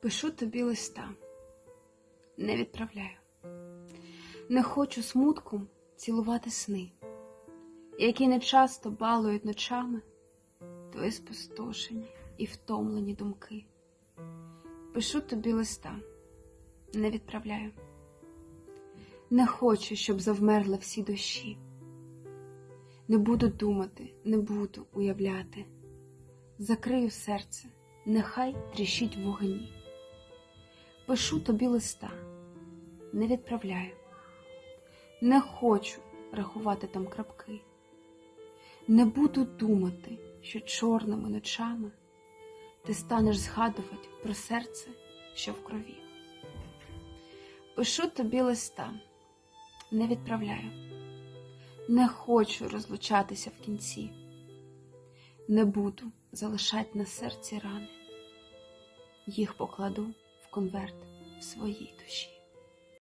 Пишу тобі листа, не відправляю. Не хочу смутком цілувати сни, які не часто балують ночами твої спустошені і втомлені думки. Пишу тобі листа, не відправляю. Не хочу, щоб завмерли всі душі. Не буду думати, не буду уявляти. Закрию серце, нехай тріщить вогні. Пишу тобі листа, не відправляю. Не хочу рахувати там крапки. Не буду думати, що чорними ночами ти станеш згадувати про серце, що в крові. Пишу тобі листа, не відправляю. Не хочу розлучатися в кінці. Не буду залишати на серці рани. Їх покладу в конверт в своїй душі.